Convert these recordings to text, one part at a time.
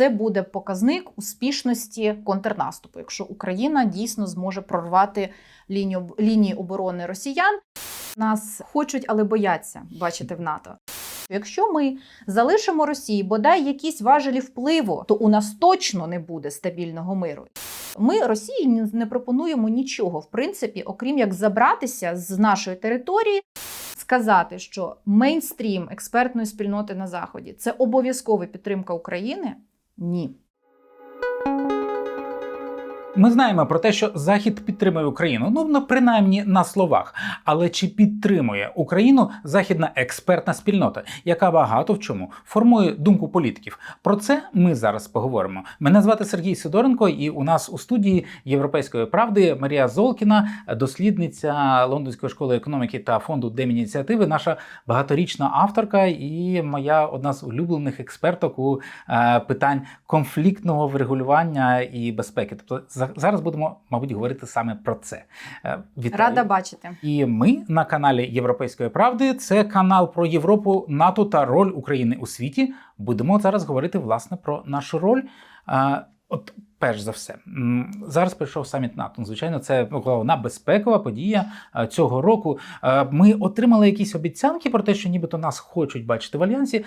це буде показник успішності контрнаступу, якщо Україна дійсно зможе прорвати лінію лінії оборони росіян. Нас хочуть, але бояться бачити в НАТО. Якщо ми залишимо Росії бодай якісь важелі впливу, то у нас точно не буде стабільного миру. Ми Росії не пропонуємо нічого, в принципі, окрім як забратися з нашої території, сказати, що мейнстрім експертної спільноти на заході це обов'язкова підтримка України. Ні. Ми знаємо про те, що Захід підтримує Україну, ну ну, принаймні на словах. Але чи підтримує Україну західна експертна спільнота, яка багато в чому формує думку політиків? Про це ми зараз поговоримо. Мене звати Сергій Сидоренко, і у нас у студії Європейської правди Марія Золкіна, дослідниця Лондонської школи економіки та фонду Демініціативи, наша багаторічна авторка і моя одна з улюблених експерток у е, питань конфліктного врегулювання і безпеки. Тобто зараз будемо, мабуть, говорити саме про це. Е, Вітаю. Рада бачити. І ми на каналі Європейської правди. Це канал про Європу, НАТО та роль України у світі. Будемо зараз говорити власне про нашу роль. От, перш за все, зараз прийшов саміт НАТО. Звичайно, це головна безпекова подія цього року. Ми отримали якісь обіцянки про те, що нібито нас хочуть бачити в альянсі,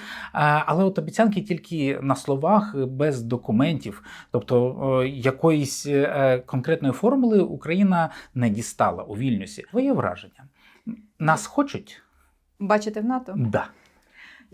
але от обіцянки тільки на словах, без документів. Тобто якоїсь е, конкретної формули Україна не дістала у Вільнюсі. Твоє враження? Нас хочуть? Бачити в НАТО. Да.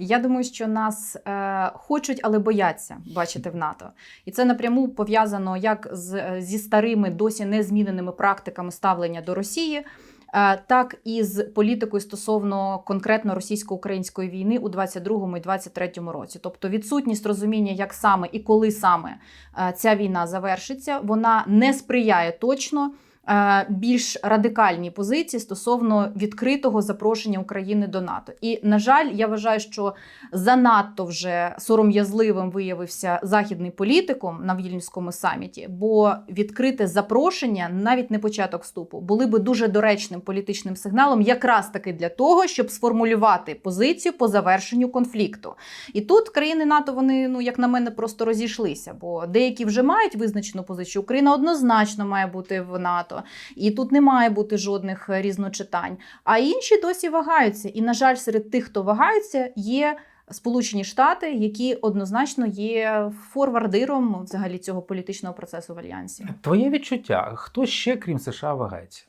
Я думаю, що нас е, хочуть, але бояться бачити в НАТО. І це напряму пов'язано як з, зі старими, досі незміненими практиками ставлення до Росії, е, так і з політикою стосовно конкретно російсько-української війни у 22-му і 23-му році. Тобто відсутність розуміння, як саме і коли саме е, ця війна завершиться, вона не сприяє точно. Е, Більш радикальній позиції стосовно відкритого запрошення України до НАТО, і на жаль, я вважаю, що занадто вже сором'язливим виявився західний політикум на Вільнюському саміті, бо відкрите запрошення, навіть не початок вступу, були би дуже доречним політичним сигналом, якраз таки для того, щоб сформулювати позицію по завершенню конфлікту. І тут країни НАТО вони, ну як на мене, просто розійшлися, бо деякі вже мають визначену позицію. Україна однозначно має бути в НАТО, і тут не має бути жодних е, різночитань. А інші досі вагаються. І, на жаль, серед тих, хто вагається, є. Сполучені Штати, які однозначно є форвардиром взагалі цього політичного процесу в альянсі, Твоє відчуття, хто ще, крім США, вагається?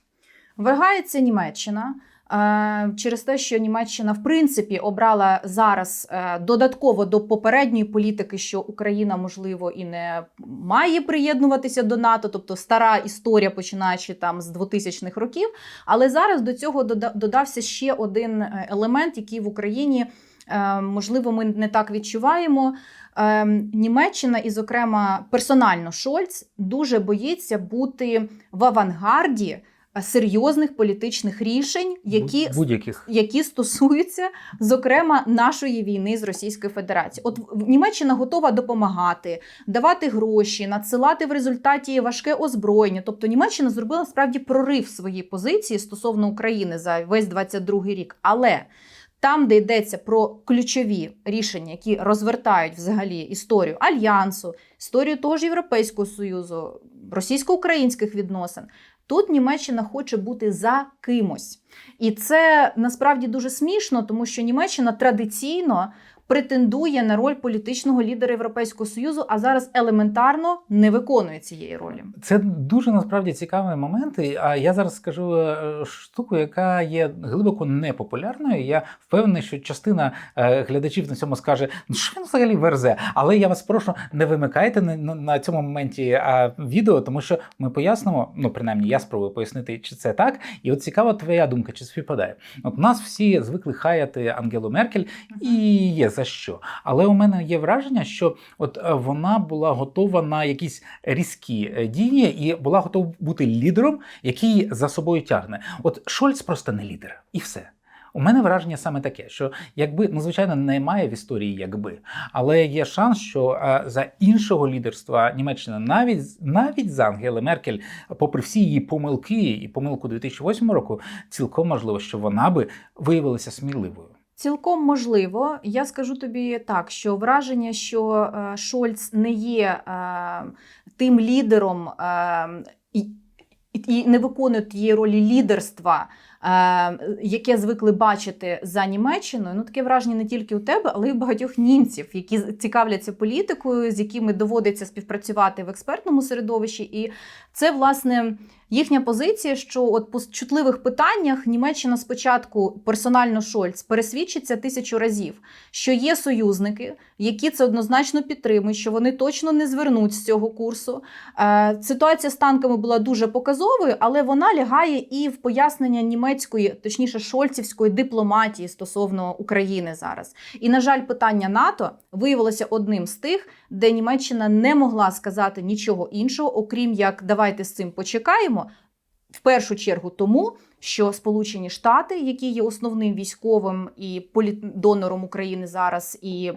вагається Німеччина. Е, Через те, що Німеччина в принципі обрала зараз е, додатково до попередньої політики, що Україна можливо і не має приєднуватися до НАТО, тобто стара історія, починаючи там з 2000-х років. Але зараз до цього дода- додався ще один е, елемент, який в Україні можливо ми не так відчуваємо. Німеччина, і, зокрема, персонально Шольц дуже боїться бути в авангарді серйозних політичних рішень, які Будь- будь-яких. які стосуються, зокрема, нашої війни з Російською Федерацією. От Німеччина готова допомагати, давати гроші, надсилати в результаті важке озброєння. Тобто Німеччина зробила справді прорив своїй позиції стосовно України за весь 22 рік. Але там, де йдеться про ключові рішення, які розвертають взагалі історію альянсу, історію того ж Європейського союзу, російсько-українських відносин. Тут Німеччина хоче бути за кимось. І це насправді дуже смішно, тому що Німеччина традиційно претендує на роль політичного лідера Європейського Союзу, а зараз елементарно не виконує цієї ролі. Це дуже насправді цікавий момент. А я зараз скажу е, штуку, яка є глибоко непопулярною. Я впевнений, що частина е, глядачів на цьому скаже: ну що він взагалі верзе? Але я вас прошу, не вимикайте на, цьому моменті відео, тому що ми пояснимо. Ну, принаймні, я спробую пояснити, чи це так. І от цікава твоя думка, чи співпадає. От нас всі звикли хаяти Ангелу Меркель, і є за що. Але у мене є враження, що от е, вона була готова на якісь різкі е, дії і була готова бути лідером, який за собою тягне. От Шольц просто не лідер, і все. У мене враження саме таке, що якби ну звичайно немає в історії, якби, але є шанс, що е, за іншого лідерства Німеччина, навіть навіть за Ангели Меркель, попри всі її помилки і помилку 2008 року, цілком можливо, що вона би виявилася сміливою. Цілком можливо. Я скажу тобі так, що враження, що е, Шольц не є е, тим лідером е, і, і не виконує тієї ролі лідерства, яке звикли бачити за Німеччиною. Ну таке враження не тільки у тебе, але й у багатьох німців, які цікавляться політикою, з якими доводиться співпрацювати в експертному середовищі. І це власне. Їхня позиція, що от по чутливих питаннях Німеччина спочатку персонально Шольц пересвідчиться тисячу разів, що є союзники, які це однозначно підтримують, що вони точно не звернуть з цього курсу. Е, Ситуація з танками була дуже показовою, але вона лягає і в пояснення німецької, точніше, шольцівської дипломатії стосовно України зараз. І на жаль, питання НАТО виявилося одним з тих, де Німеччина не могла сказати нічого іншого, окрім як давайте з цим почекаємо. В першу чергу тому, що Сполучені Штати, які є основним військовим і політдонором України зараз, і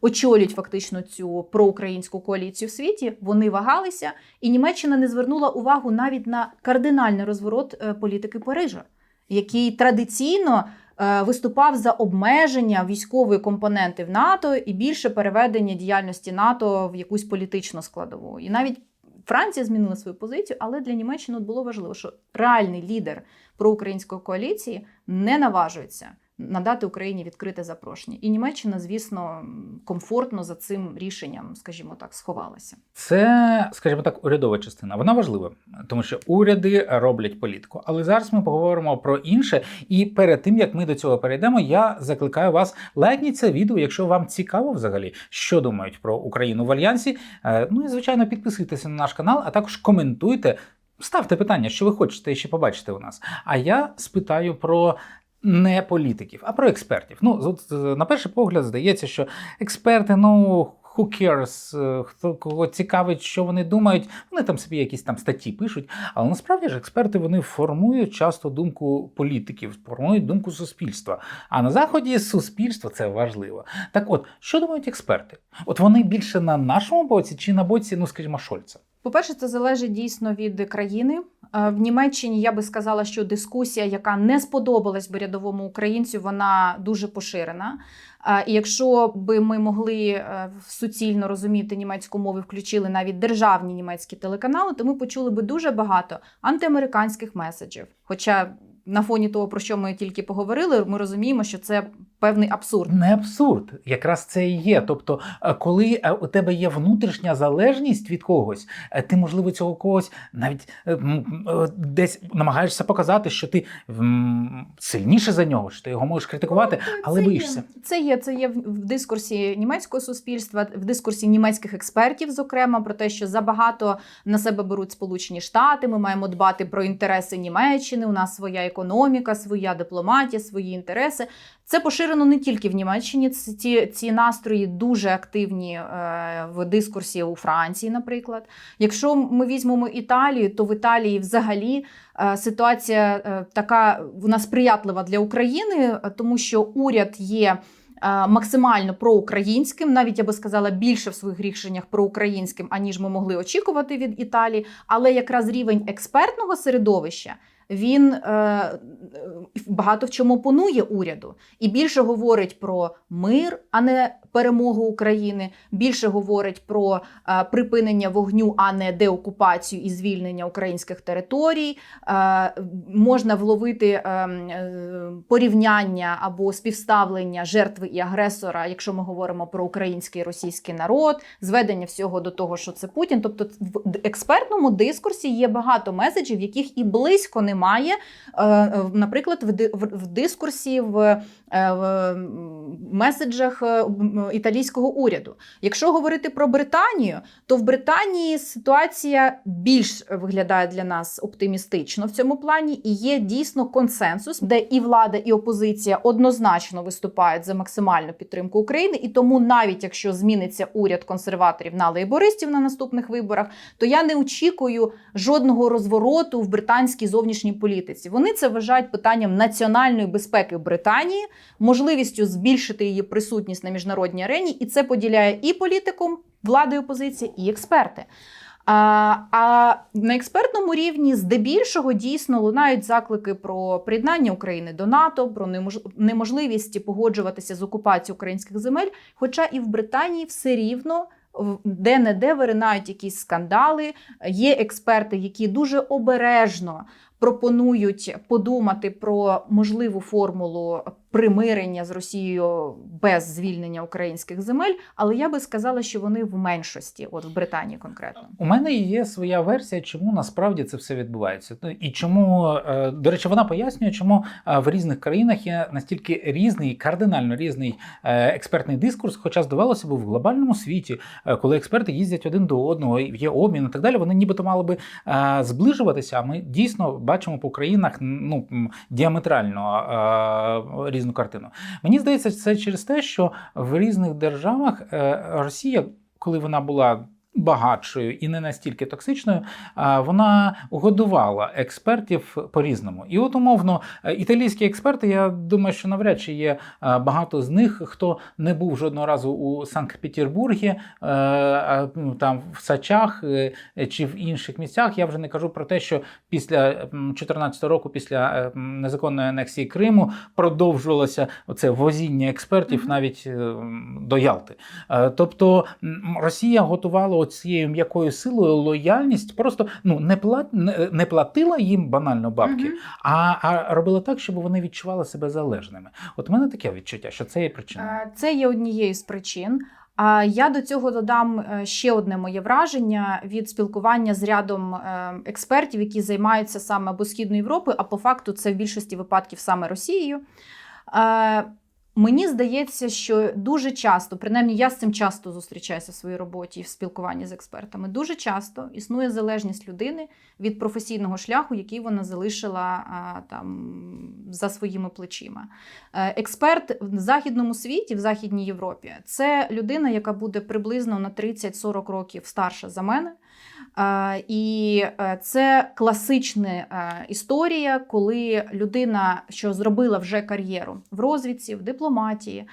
очолюють фактично цю проукраїнську коаліцію в світі, вони вагалися, і Німеччина не звернула увагу навіть на кардинальний розворот е, політики Парижа, який традиційно виступав за обмеження військової компоненти в НАТО і більше переведення діяльності НАТО в якусь політичну складову. І навіть Франція змінила свою позицію, але для Німеччини було важливо, що реальний лідер проукраїнської коаліції не наважується надати Україні відкрите запрошення. І Німеччина, звісно, комфортно за цим рішенням, скажімо так, сховалася. Це, скажімо так, урядова частина. Вона важлива, тому що уряди роблять політику. Але зараз ми поговоримо про інше. І перед тим як ми до цього перейдемо, я закликаю вас лайкніть це відео, якщо вам цікаво взагалі, що думають про Україну в альянсі. Е, Ну і звичайно, підписуйтеся на наш канал, а також коментуйте. Ставте питання, що ви хочете ще побачити у нас. А я спитаю про не політиків, а про експертів. Ну, на перший погляд, здається, що експерти, ну. Who cares, е, хто кого цікавить, що вони думають, вони там собі якісь там статті пишуть. Але насправді ж експерти вони формують часто думку політиків, формують думку суспільства. А на заході суспільство це важливо. Так от, що думають експерти? От вони більше на нашому боці чи на боці, ну скажімо, Шольца? По-перше, це залежить дійсно від країни. Е, В Німеччині я би сказала, що дискусія, яка не сподобалась би рядовому українцю, вона дуже поширена. І якщо би ми могли е, суцільно розуміти німецьку мову, включили навіть державні німецькі телеканали, то ми почули би дуже багато антиамериканських меседжів. Хоча на фоні того, про що ми тільки поговорили, ми розуміємо, що це певний абсурд. Не абсурд, якраз це і є. Тобто, е, коли е, у тебе є внутрішня залежність від когось, е, ти, можливо, цього когось навіть десь намагаєшся показати, що ти сильніше за нього, що ти його можеш критикувати, але це боїшся. Є. Це є. Це є в в дискурсі німецького суспільства, в дискурсі німецьких експертів, зокрема, про те, що забагато на себе беруть Сполучені Штати. Ми маємо дбати про інтереси Німеччини. У нас своя економіка, своя дипломатія, свої інтереси. Це поширено не тільки в Німеччині. Ці, ці, настрої дуже активні е, в дискурсі у Франції, наприклад. Якщо ми візьмемо Італію, то в Італії взагалі е, ситуація е, така вона сприятлива для України, тому що уряд є. Максимально проукраїнським, навіть я би сказала більше в своїх рішеннях проукраїнським, аніж ми могли очікувати від Італії. Але якраз рівень експертного середовища він е, багато в чому опонує уряду і більше говорить про мир, а не перемогу України. Більше говорить про е, припинення вогню, а не деокупацію і звільнення українських територій. Е, можна вловити е, е, порівняння або співставлення жертви і агресора, якщо ми говоримо про український і російський народ, зведення всього до того, що це Путін. Тобто, в експертному дискурсі є багато меседжів, яких і близько немає, е, е, наприклад, в, ди- в, в дискурсі в, в меседжах е, італійського уряду. Якщо говорити про Британію, то в Британії ситуація більш виглядає для нас оптимістично в цьому плані, і є дійсно консенсус, де і влада, і опозиція однозначно виступають за максимальну підтримку України. І тому, навіть якщо зміниться уряд консерваторів на лейбористів на наступних виборах, то я не очікую жодного розвороту в британській зовнішній політиці. Вони це вважають питанням національної безпеки Британії, можливістю збільшити її присутність на міжнародній арені, і це поділяє і політикум, влада і опозиція, і експерти. А, а на експертному рівні здебільшого дійсно лунають заклики про приєднання України до НАТО, про немож- неможливість погоджуватися з окупацією українських земель. Хоча і в Британії все рівно в- де-не-де виринають якісь скандали. Є експерти, які дуже обережно пропонують подумати про можливу формулу примирення з Росією без звільнення українських земель. Але я би сказала, що вони в меншості, от в Британії конкретно. У мене є своя версія, чому насправді це все відбувається. Ну, І чому, е, до речі, вона пояснює, чому е, в різних країнах є настільки різний, кардинально різний е, експертний дискурс. Хоча здавалося б, в глобальному світі, коли експерти їздять один до одного, і є обмін і так далі, вони нібито мали би зближуватися. А ми дійсно бачимо по країнах ну, діаметрально е, різну картину. Мені здається, це через те, що в різних державах е, Росія, коли вона була багатшою і не настільки токсичною, вона годувала експертів по-різному. І от умовно, е, італійські експерти, я думаю, що навряд чи є багато з них, хто не був жодного разу у Санкт-Петербургі, е, ну, там в Сачах е, чи в інших місцях. Я вже не кажу про те, що після 2014 року, після незаконної анексії Криму, продовжувалося оце возіння експертів навіть до Ялти. Тобто Росія готувала цією м'якою силою лояльність, просто ну не плат не, не платила їм банально бабки, Мгм. а, а робила так, щоб вони відчували себе залежними. От у мене таке відчуття, що це є причина. Е, Це є однією з причин. А я до цього додам е, ще одне моє враження від спілкування з рядом е, експертів, які займаються саме або Східною Європою, а по факту це в більшості випадків саме Росією. Мені здається, що дуже часто, принаймні я з цим часто зустрічаюся в своїй роботі і в спілкуванні з експертами. Дуже часто існує залежність людини від професійного шляху, який вона залишила там за своїми плечима. Е, Експерт в західному світі, в Західній Європі, це людина, яка буде приблизно на 30-40 років старша за мене. І е, це класична е, історія, коли людина, що зробила вже кар'єру в розвідці, в дипломатії,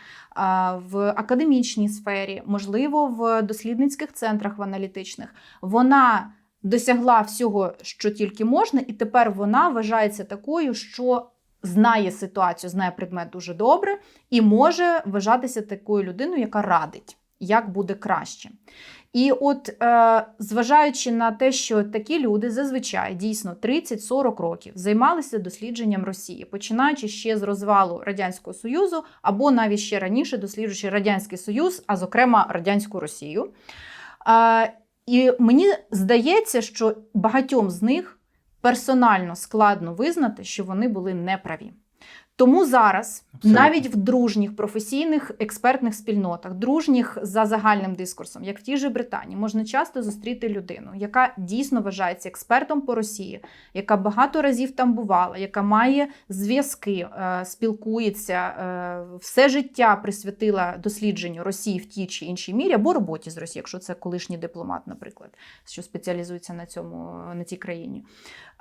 в академічній сфері, можливо, в дослідницьких центрах в аналітичних, вона досягла всього, що тільки можна, і тепер вона вважається такою, що знає ситуацію, знає предмет дуже добре і може вважатися такою людиною, яка радить, як буде краще. І от, е, зважаючи на те, що такі люди зазвичай дійсно 30-40 років займалися дослідженням Росії, починаючи ще з розвалу Радянського Союзу, або навіть ще раніше досліджуючи Радянський Союз, а зокрема Радянську Росію. Е, і мені здається, що багатьом з них персонально складно визнати, що вони були неправі. Тому зараз Абсолютно. навіть в дружніх професійних експертних спільнотах, дружніх за загальним дискурсом, як в тій же Британії, можна часто зустріти людину, яка дійсно вважається експертом по Росії, яка багато разів там бувала, яка має зв'язки, е, спілкується, е, все життя присвятила дослідженню Росії в тій чи іншій мірі, або роботі з Росією, якщо це колишній дипломат, наприклад, що спеціалізується на цьому на цій країні.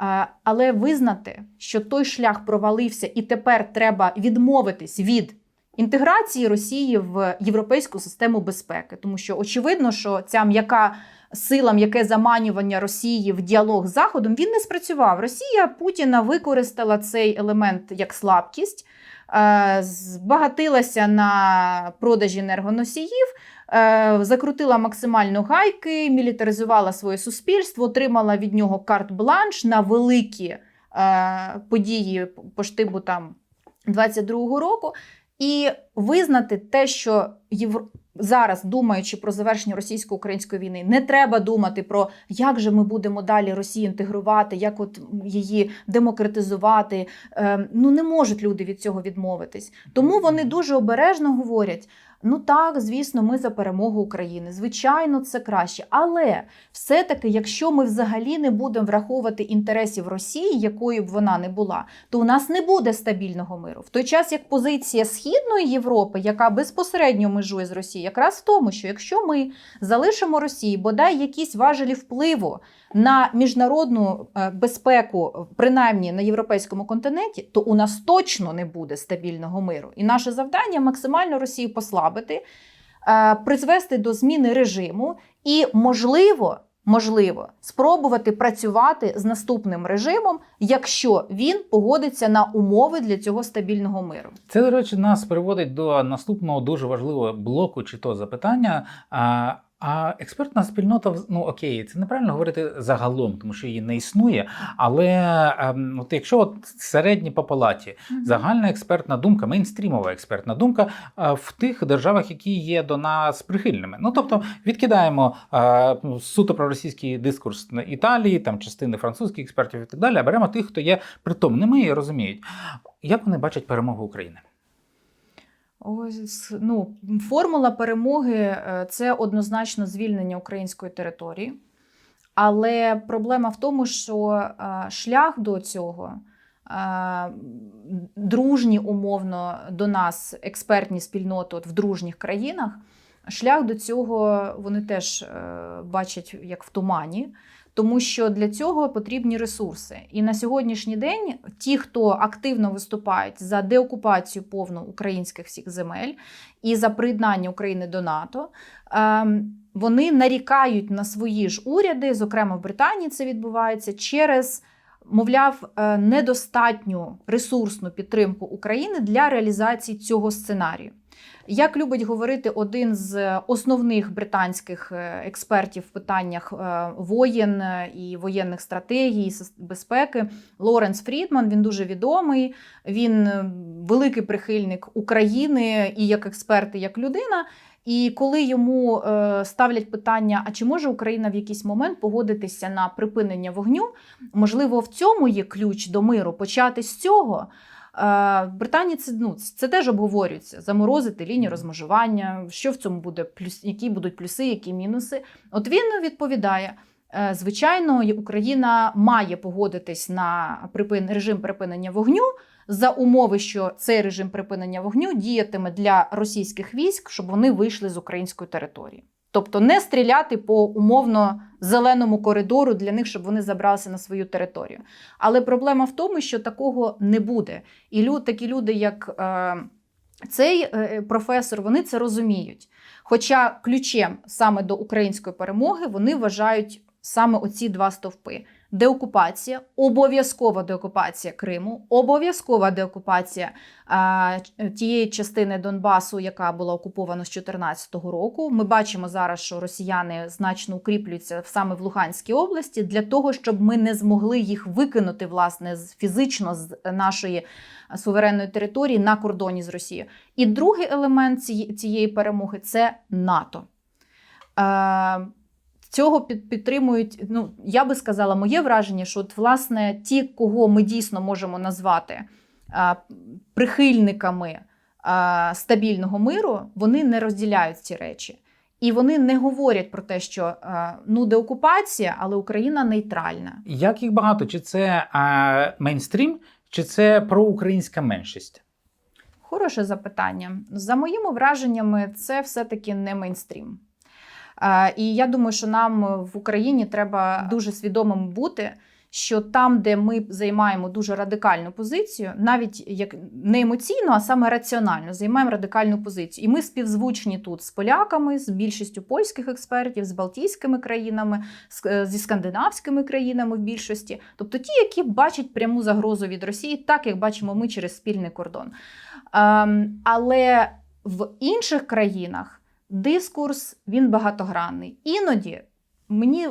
Е, Але визнати, що той шлях провалився, і тепер треба відмовитись від інтеграції Росії в європейську систему безпеки, тому що очевидно, що ця м'яка сила, м'яке заманювання Росії в діалог з Заходом він не спрацював. Росія Путіна використала цей елемент як слабкість, е, збагатилася на продажі енергоносіїв. е, Закрутила максимально гайки, мілітаризувала своє суспільство, отримала від нього карт-бланш на великі е, події по штибу там 22-го року, і визнати те, що Євро... зараз, думаючи про завершення російсько-української війни, не треба думати про як же ми будемо далі Росію інтегрувати, як от її демократизувати. Е, ну не можуть люди від цього відмовитись. Тому вони дуже обережно говорять. Ну так, звісно, ми за перемогу України. Звичайно, це краще. Але все-таки, якщо ми взагалі не будемо враховувати інтересів Росії, якою б вона не була, то у нас не буде стабільного миру. В той час як позиція Східної Європи, яка безпосередньо межує з Росією, якраз в тому, що якщо ми залишимо Росії бодай якісь важелі впливу на міжнародну е, безпеку, принаймні на європейському континенті, то у нас точно не буде стабільного миру. І наше завдання максимально Росію послабити, е, призвести до зміни режиму і, можливо, можливо спробувати працювати з наступним режимом, якщо він погодиться на умови для цього стабільного миру. Це, до речі, нас приводить до наступного дуже важливого блоку чи то запитання. А, експертна спільнота, ну окей, це неправильно говорити загалом, тому що її не існує. Але ем, от якщо от середні по палаті, загальна експертна думка, мейнстрімова експертна думка е, в тих державах, які є до нас прихильними. Ну тобто відкидаємо е, суто проросійський дискурс на Італії, там частини французьких експертів і так далі, а беремо тих, хто є притомними і розуміють, як вони бачать перемогу України. Ось ну, формула перемоги е, це однозначно звільнення української території. Але проблема в тому, що е, шлях до цього, е, дружні умовно до нас експертні спільноти от в дружніх країнах, шлях до цього вони теж бачать як в тумані. Тому що для цього потрібні ресурси. І на сьогоднішній день ті, хто активно виступають за деокупацію повну українських всіх земель і за приєднання України до НАТО, ем, вони нарікають на свої ж уряди, зокрема в Британії це відбувається через. Мовляв, е, недостатню ресурсну підтримку України для реалізації цього сценарію. Як любить говорити один з основних британських е, експертів в питаннях е, воєн е, і воєнних стратегій, безпеки, Лоренс Фрідман, він дуже відомий, він великий прихильник України і як експерт, і як людина. І коли йому ставлять питання, а чи може Україна в якийсь момент погодитися на припинення вогню, можливо, в цьому є ключ до миру, почати з цього. Е, В Британії це, ну, це теж обговорюється: заморозити лінію розмежування, що в цьому буде плюс, які будуть плюси, які мінуси. От він відповідає: е, звичайно, Україна має погодитись на припин, режим припинення вогню за умови, що цей режим припинення вогню діятиме для російських військ, щоб вони вийшли з української території. Тобто не стріляти по умовно зеленому коридору для них, щоб вони забралися на свою територію. Але проблема в тому, що такого не буде. І люд, такі люди, як е, цей е, професор, вони це розуміють. Хоча ключем саме до української перемоги вони вважають саме оці два стовпи: деокупація, обов'язкова деокупація Криму, обов'язкова деокупація а, тієї частини Донбасу, яка була окупована з 2014 року. Ми бачимо зараз, що росіяни значно укріплюються саме в Луганській області для того, щоб ми не змогли їх викинути власне фізично з нашої суверенної території на кордоні з Росією. І другий елемент цієї, цієї перемоги це НАТО. Е, Цього під, підтримують, ну я би сказала, моє враження, що от, власне ті, кого ми дійсно можемо назвати а, прихильниками а, стабільного миру, вони не розділяють ці речі. І вони не говорять про те, що а, ну деокупація, але Україна нейтральна. Як їх багато? Чи це а, мейнстрім, чи це проукраїнська меншість? Хороше запитання. За моїми враженнями, це все-таки не мейнстрім. Е, І я думаю, що нам в Україні треба дуже свідомим бути, що там, де ми займаємо дуже радикальну позицію, навіть як не емоційно, а саме раціонально займаємо радикальну позицію. І ми співзвучні тут з поляками, з більшістю польських експертів, з балтійськими країнами, е, зі скандинавськими країнами в більшості, тобто ті, які бачать пряму загрозу від Росії, так як бачимо ми через спільний кордон. Ем, але в інших країнах дискурс він багатогранний. Іноді мені,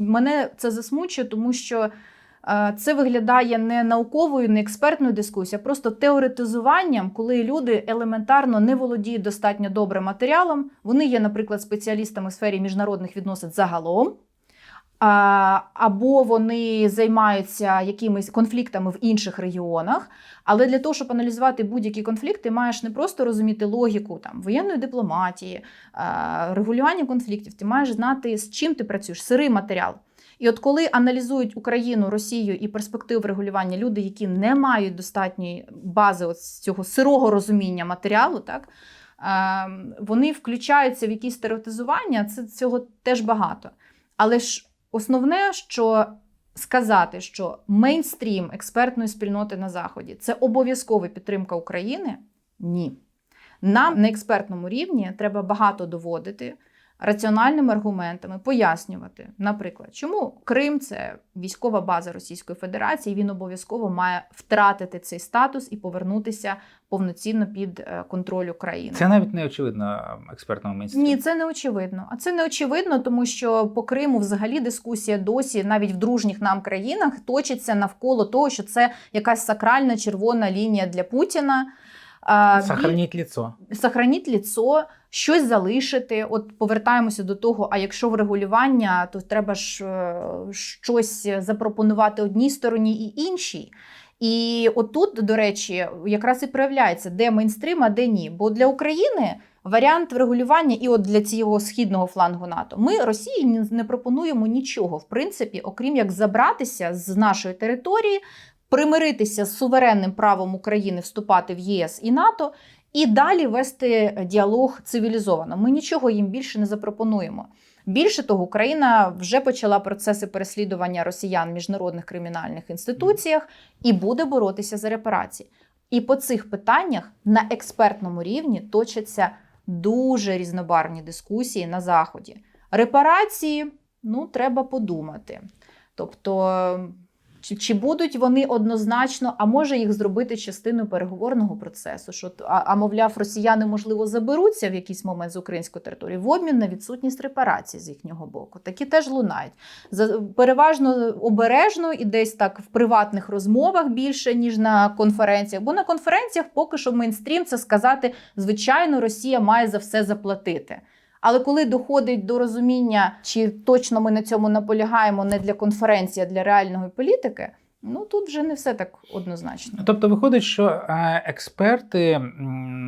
мене це засмучує, тому що е, це виглядає не науковою, не експертною дискусією, а просто теоретизуванням, коли люди елементарно не володіють достатньо добре матеріалом. Вони є, наприклад, спеціалістами в сфері міжнародних відносин загалом. Або вони займаються якимись конфліктами в інших регіонах. Але для того, щоб аналізувати будь-які конфлікти, ти маєш не просто розуміти логіку там, воєнної дипломатії, регулювання конфліктів, ти маєш знати, з чим ти працюєш, сирий матеріал. І от коли аналізують Україну, Росію і перспектив регулювання люди, які не мають достатньої бази от цього сирого розуміння матеріалу, так, вони включаються в якісь теоретизування, це цього теж багато. Але ж основне, що сказати, що мейнстрім експертної спільноти на Заході це обов'язкова підтримка України, ні. Нам на експертному рівні треба багато доводити. Раціональними аргументами пояснювати, наприклад, чому Крим це військова база Російської Федерації, він обов'язково має втратити цей статус і повернутися повноцінно під е, контроль України. Це навіть не очевидно експертному міністрі. Ні, це не очевидно. А це не очевидно, тому що по Криму взагалі дискусія досі, навіть в дружніх нам країнах, точиться навколо того, що це якась сакральна червона лінія для Путіна. Сохраніть ліцо. сохраніть ліцо, щось залишити. От повертаємося до того, а якщо врегулювання, то треба ж е, щось запропонувати одній стороні і іншій. І отут, до речі, якраз і проявляється, де мейнстрим, а де ні. Бо для України варіант врегулювання, і от для цього східного флангу НАТО, ми Росії не пропонуємо нічого, в принципі, окрім як забратися з нашої території, примиритися з суверенним правом України вступати в ЄС і НАТО. І далі вести діалог цивілізовано. Ми нічого їм більше не запропонуємо. Більше того, Україна вже почала процеси переслідування росіян в міжнародних кримінальних інституціях і буде боротися за репарації. І по цих питаннях на експертному рівні точаться дуже різнобарвні дискусії на Заході. Репарації, ну, треба подумати. Тобто, чи, чи будуть вони однозначно, а може їх зробити частиною переговорного процесу? Що, а, а мовляв, росіяни, можливо, заберуться в якийсь момент з української території в обмін на відсутність репарацій з їхнього боку. Такі теж лунають. За, переважно обережно і десь так в приватних розмовах більше, ніж на конференціях. Бо на конференціях поки що мейнстрім це сказати, звичайно, Росія має за все заплатити. Але коли доходить до розуміння, чи точно ми на цьому наполягаємо не для конференції, а для реальної політики, ну тут вже не все так однозначно. Тобто виходить, що е, експерти,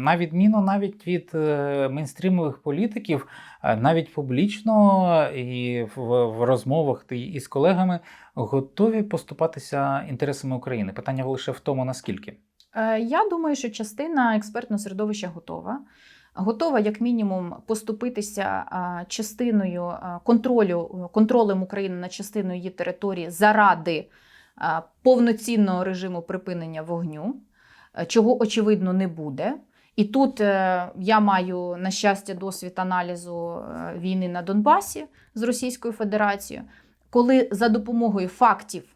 на відміну навіть від е, мейнстрімових політиків, е, навіть публічно і в, в розмовах і- із колегами готові поступатися інтересами України. Питання лише в тому, наскільки. Я думаю, що частина експертного середовища готова. Готова, як мінімум, поступитися частиною контролю контролем України над частиною її території заради повноцінного режиму припинення вогню, е, чого очевидно не буде. І тут е, я маю на щастя досвід аналізу е, війни на Донбасі з Російською Федерацією, коли за допомогою фактів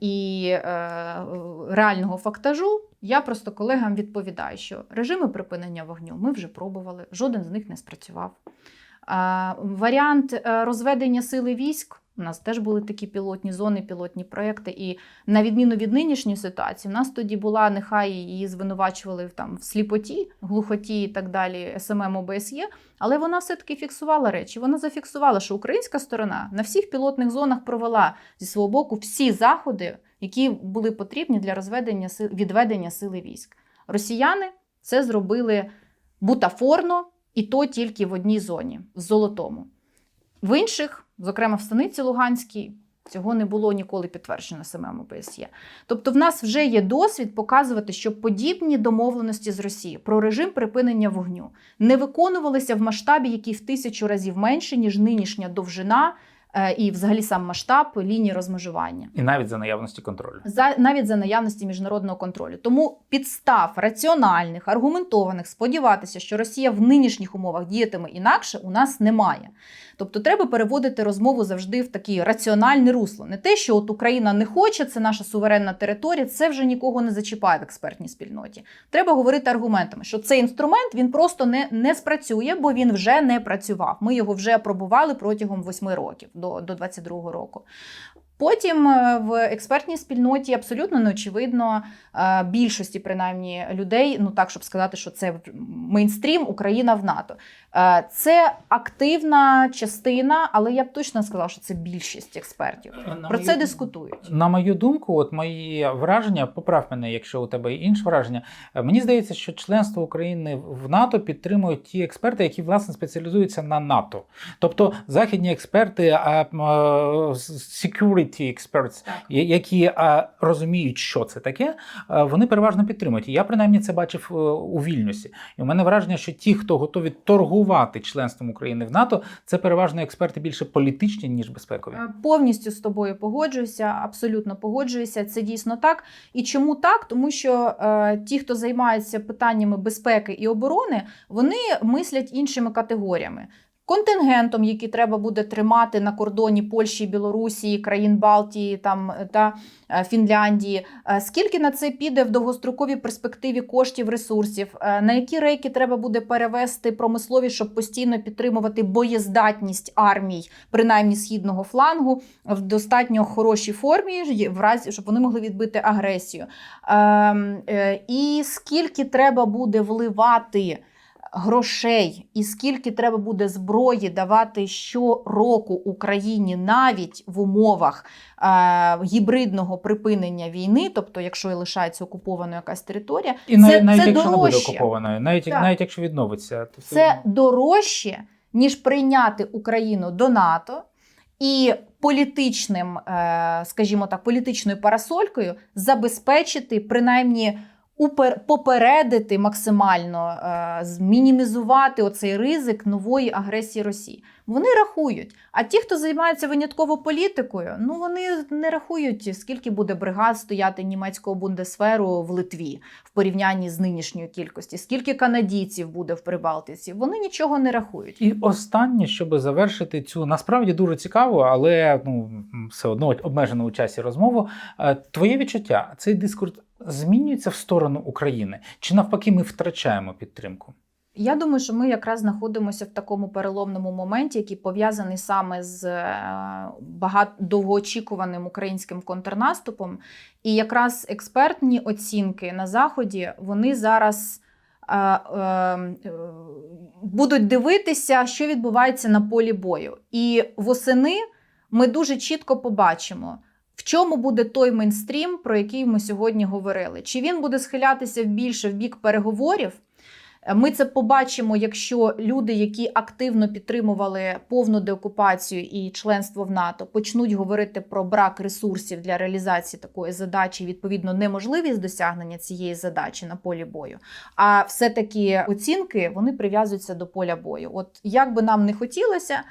і е, реального фактажу я просто колегам відповідаю, що режими припинення вогню ми вже пробували, жоден з них не спрацював. Е, Варіант е, розведення сили військ. У нас теж були такі пілотні зони, пілотні проекти. І на відміну від нинішньої ситуації, у нас тоді була, нехай її звинувачували там, в сліпоті, глухоті і так далі, СММ ОБСЄ, але вона все-таки фіксувала речі. Вона зафіксувала, що українська сторона на всіх пілотних зонах провела зі свого боку всі заходи, які були потрібні для розведення відведення сили військ. Росіяни це зробили бутафорно, і то тільки в одній зоні в Золотому. В інших, зокрема в станиці Луганській, цього не було ніколи підтверджено самим ОБСЄ. Тобто, в нас вже є досвід показувати, що подібні домовленості з Росією про режим припинення вогню не виконувалися в масштабі, який в тисячу разів менше, ніж нинішня довжина і, взагалі, сам масштаб лінії розмежування І навіть за наявності контролю. за навіть за наявності міжнародного контролю. Тому підстав раціональних, аргументованих сподіватися, що Росія в нинішніх умовах діятиме інакше, у нас немає. Тобто, треба переводити розмову завжди в таке раціональне русло. Не те, що от Україна не хоче, це наша суверенна територія, це вже нікого не зачіпає в експертній спільноті. Треба говорити аргументами, що цей інструмент він просто не, не спрацює, бо він вже не працював. Ми його вже пробували протягом восьми років до, до 22-го року. Потім е, в експертній спільноті абсолютно неочевидно е, більшості, принаймні, людей, ну так щоб сказати, що це мейнстрім Україна в НАТО. Е, Це активна частина, але я б точно сказала, що це більшість експертів. На Про мою- це дискутують. На мою думку, от мої враження, поправ мене, якщо у тебе є інше враження. е, Мені здається, що членство України в НАТО підтримують ті експерти, які власне спеціалізуються на НАТО. Тобто західні експерти, е, security experts, Так. які розуміють, що це таке, вони переважно підтримують. І я принаймні це бачив е, у Вільнюсі. І у мене враження, що ті, хто готові торгувати членством України в НАТО, це переважно експерти більше політичні ніж безпекові. Е, Повністю з тобою погоджуюся, абсолютно погоджуюся. Це дійсно так. І чому так? Тому що е, ті, хто займаються питаннями безпеки і оборони, вони мислять іншими категоріями. Контингентом, який треба буде тримати на кордоні Польщі, Білорусі, країн Балтії там та е, Фінляндії. Е, Скільки на це піде в довгостроковій перспективі коштів, ресурсів? Е, На які рейки треба буде перевести промисловість, щоб постійно підтримувати боєздатність армій, принаймні східного флангу, в достатньо хорошій формі, в разі щоб вони могли відбити агресію? Ем, І скільки треба буде вливати? Грошей і скільки треба буде зброї давати щороку Україні навіть в умовах е, гібридного припинення війни, тобто, якщо і лишається окупованою якась територія, І навіть, це, навіть це якщо не буде окупованою, навіть, Так. навіть якщо відновиться, то Це одно. дорожче, ніж прийняти Україну до НАТО. І політичним, е, скажімо так, політичною парасолькою забезпечити принаймні попередити максимально, е, змінімізувати оцей ризик нової агресії Росії. Вони рахують. А ті, хто займається винятково політикою, ну вони не рахують, скільки буде бригад стояти німецького бундесферу в Литві в порівнянні з нинішньою кількістю, скільки канадійців буде в Прибалтиці. Вони нічого не рахують. І останнє, щоб завершити цю насправді дуже цікаву, але ну все одно обмежену у часі розмову. е, Твоє відчуття, цей дискурс змінюється в сторону України, чи навпаки, ми втрачаємо підтримку? Я думаю, що ми якраз знаходимося в такому переломному моменті, який пов'язаний саме з е, багато довгоочікуваним українським контрнаступом. І якраз експертні оцінки на заході вони зараз. е, е, Будуть дивитися, що відбувається на полі бою. І восени ми дуже чітко побачимо, в чому буде той мейнстрім, про який ми сьогодні говорили. Чи він буде схилятися більше в бік переговорів? Ми це побачимо, якщо люди, які активно підтримували повну деокупацію і членство в НАТО, почнуть говорити про брак ресурсів для реалізації такої задачі, відповідно, неможливість досягнення цієї задачі на полі бою. А все-таки оцінки вони прив'язуються до поля бою. От як би нам не хотілося, е,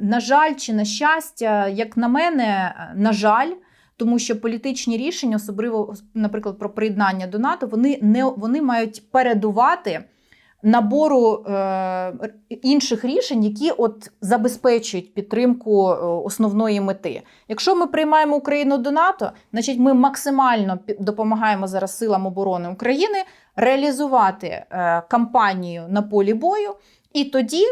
на жаль, чи на щастя, як на мене, на жаль. Тому що політичні рішення, особливо, наприклад, про приєднання до НАТО, вони не вони мають передувати набору е, інших рішень, які от забезпечують підтримку е, основної мети. Якщо ми приймаємо Україну до НАТО, значить ми максимально допомагаємо зараз силам оборони України реалізувати е, кампанію на полі бою, і тоді.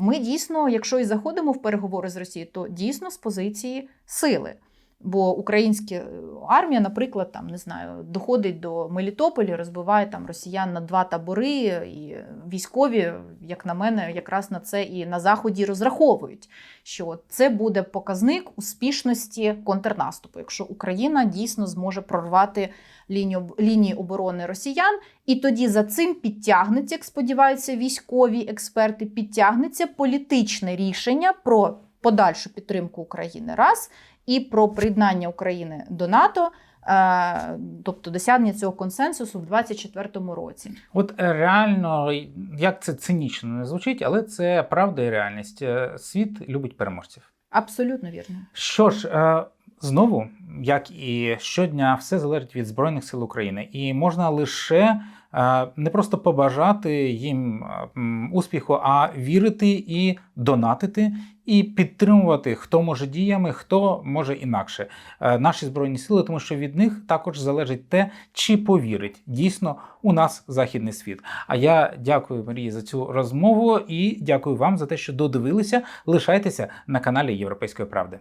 Ми дійсно, якщо і заходимо в переговори з Росією, то дійсно з позиції сили. Бо українська е, армія, наприклад, там не знаю, доходить до Мелітополя, розбиває там росіян на два табори, і військові, як на мене, якраз на це і на заході розраховують, що це буде показник успішності контрнаступу, якщо Україна дійсно зможе прорвати лінію лінії оборони росіян, і тоді за цим підтягнеться, як сподіваються, військові експерти, підтягнеться політичне рішення про подальшу підтримку України. Раз і про приєднання України до НАТО, е, тобто досягнення цього консенсусу в 2024 році. От е, реально, як це цинічно не звучить, але це правда і реальність. Е, Світ любить переможців. Абсолютно вірно. Що ж, знову, як і щодня, все залежить від Збройних сил України, і можна лише не просто побажати їм успіху, а вірити і донатити, і підтримувати, хто може діями, хто може інакше е, наші збройні сили, тому що від них також залежить те, чи повірить дійсно у нас західний світ. А я дякую Марії за цю розмову і дякую вам за те, що додивилися. Лишайтеся на каналі Європейської правди.